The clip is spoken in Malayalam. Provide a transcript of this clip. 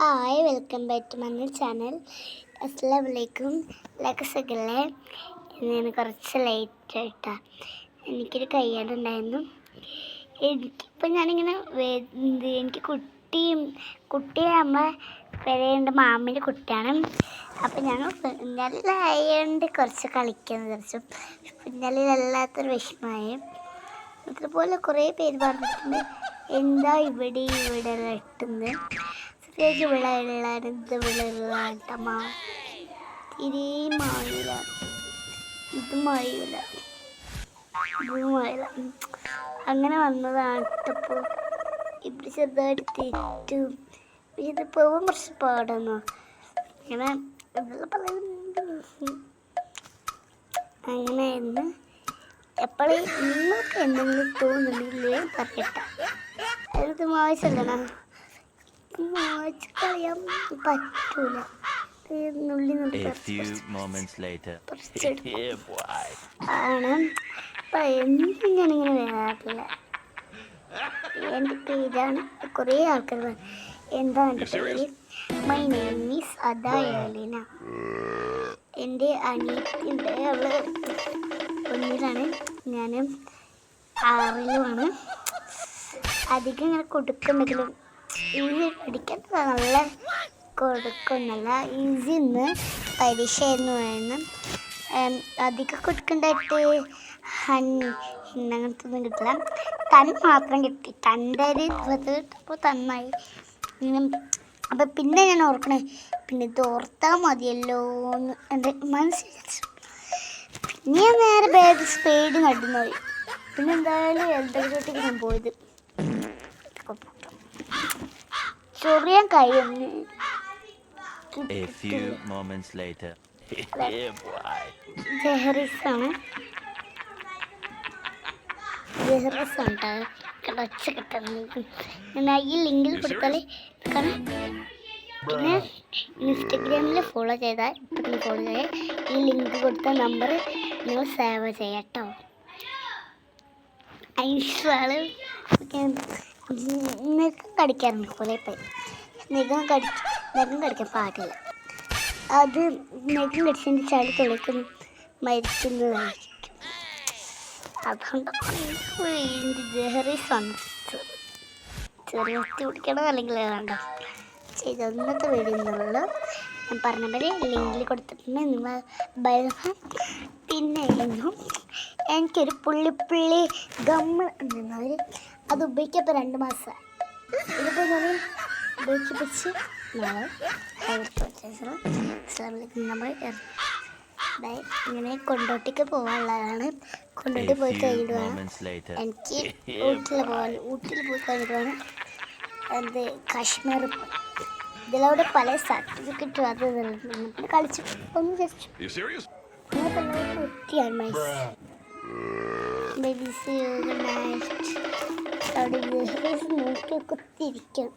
Hi welcome back to my channel അസ്സാം വലൈക്കും ലക്കസകല്ലേ ഞാൻ കുറച്ച് ലേറ്റ് ആയിട്ടാ. എനിക്കൊരു കയ്യാടുണ്ടായിരുന്നു എനിക്കിപ്പോൾ ഞാനിങ്ങനെ എനിക്ക് കുട്ടിയും കുട്ടിയെ അമ്മ വരേണ്ട മാമിന്റെ കുട്ടിയാണ്. അപ്പം ഞാൻ കുഞ്ഞാലിലായതുകൊണ്ട് കുറച്ച് കളിക്കുന്നത് കുറച്ച് കുഞ്ഞാലിലല്ലാത്തൊരു വിഷമമായി. അതുപോലെ കുറേ പേര് പറഞ്ഞിട്ടുണ്ട് എന്താ ഇവിടെ ഇവിടെ വെട്ടുന്നത് പ്രത്യേകിച്ച് വിളയുള്ളത് മായില തീരെ മാറില്ല ഇത് മായില. മാറില്ല അങ്ങനെ വന്നതാണ് ഇപ്പോൾ ഇവിടെ ചെറുതായിട്ട് തെറ്റും. ഇത് പോകാൻ കുറച്ച് പാടുന്നു അങ്ങനെ ഇതെല്ലാം അങ്ങനെയായിരുന്നു. എപ്പോഴും നിങ്ങൾക്ക് എന്തെങ്കിലും തോന്നുന്നില്ലേ പറയട്ടെ. അത് മായ്ച്ചല്ലണ കളയാൻ പറ്റൂല. നുള്ളി. ആണ്. ഞാനിങ്ങനെ വരാറില്ല? എന്റെ പേരാണ് കുറേ ആൾക്കാർ എന്താ എന്റെ പേര്? മൈ നെയിം ഈസ് എന്റെ അനിയത്തിന്റെ അവൾ ഒന്നിലാണ് ഞാൻ ആറിലുമാണ്. അധികം ഇങ്ങനെ കൊടുക്കുന്നെങ്കിലും ഈസി പഠിക്കാൻ നല്ല കൊടുക്കുന്നില്ല ഈസി ഇന്ന് എന്ന്. പറയുന്നത് അധികം കൊടുക്കണ്ടായിട്ട് ഹണി അങ്ങനത്തെ ഒന്നും കിട്ടില്ല. തൻ മാത്രം കിട്ടി. തന്റെ ഒരു ഇത് കിട്ടപ്പോൾ തന്നായി അപ്പം പിന്നെ ഞാൻ ഓർക്കണേ പിന്നെ ഇത് ഓർത്താൽ മതിയല്ലോ എന്ന് എന്റെ മനസ്സിൽ പിന്നെ ഞാൻ നേരെ ബാഗ് സ്പീഡ് നടന്നു പോയി പിന്നെ എന്തായാലും എൽ ഡി ഞാൻ പോയത്. ചൊറിയാൻ കഴിയുന്നു A few moments later. ജെഹറിസ് ആണ് ജെഹറിസ് കേട്ടോ ഒച്ച കിട്ടുന്നത് ഞാൻ ഈ ലിങ്കിൽ കൊടുത്താൽ പിന്നെ ഇൻസ്റ്റഗ്രാമിൽ ഫോളോ ചെയ്താൽ ഇപ്പം ഫോളോ ചെയ്യാം. ഈ ലിങ്ക് കൊടുത്ത നമ്പർ നിങ്ങൾ സേവ് ചെയ്യാം കേട്ടോ. നഖം കടിക്കാറുണ്ട് കുറേ പേര് നഖം കടി നഖം കടിക്കാൻ പാടില്ല. അത് നഖം കടിച്ചതിന്റെ ചളി തുളയ്ക്കും മരിക്കുന്നതായിരിക്കും. അതുകൊണ്ട് ജഹറി സംസ് ചെറിയ കുടിക്കണം അല്ലെങ്കിൽ വേണ്ട ചെയ്ത് ഇന്നത്തെ വീഡിയോ എന്നുള്ളൂ. ഞാൻ പറഞ്ഞ പോലെ ലിങ്കിൽ കൊടുത്തിട്ടുണ്ട് നിങ്ങൾ ബലം പിന്നെ എനിക്കൊരു പുള്ളിപ്പുള്ളി ഗമ്മ എന്നവർ അത് ഉപയോഗിക്കപ്പോൾ രണ്ട് മാസം. ഇതിപ്പോൾ ഞാൻ ഉപയോഗിച്ച് നാളെ ഇസ്ലാമിലേക്ക് നമ്മൾ അതായത് ഇങ്ങനെ കൊണ്ടോട്ടിക്ക് പോകാനുള്ളതാണ് കൊണ്ടോട്ടി പോയി കഴിഞ്ഞിട്ട് വേണം എനിക്ക് ഊട്ടിൽ പോകാൻ ഊട്ടിൽ പോയി കഴിഞ്ഞിട്ട് വേണം എന്ത് കാശ്മീർ ഇതിലവിടെ ഇതിലൂടെ പല സർട്ടിഫിക്കറ്റും അത്. പിന്നെ കളിച്ചു. ഒന്ന് ജസ്റ്റ്? കുട്ടിയാണ് മൈസ്. ഗുഡ് നൈറ്റ് അവിടെ നോക്കി കുത്തിയിരിക്കും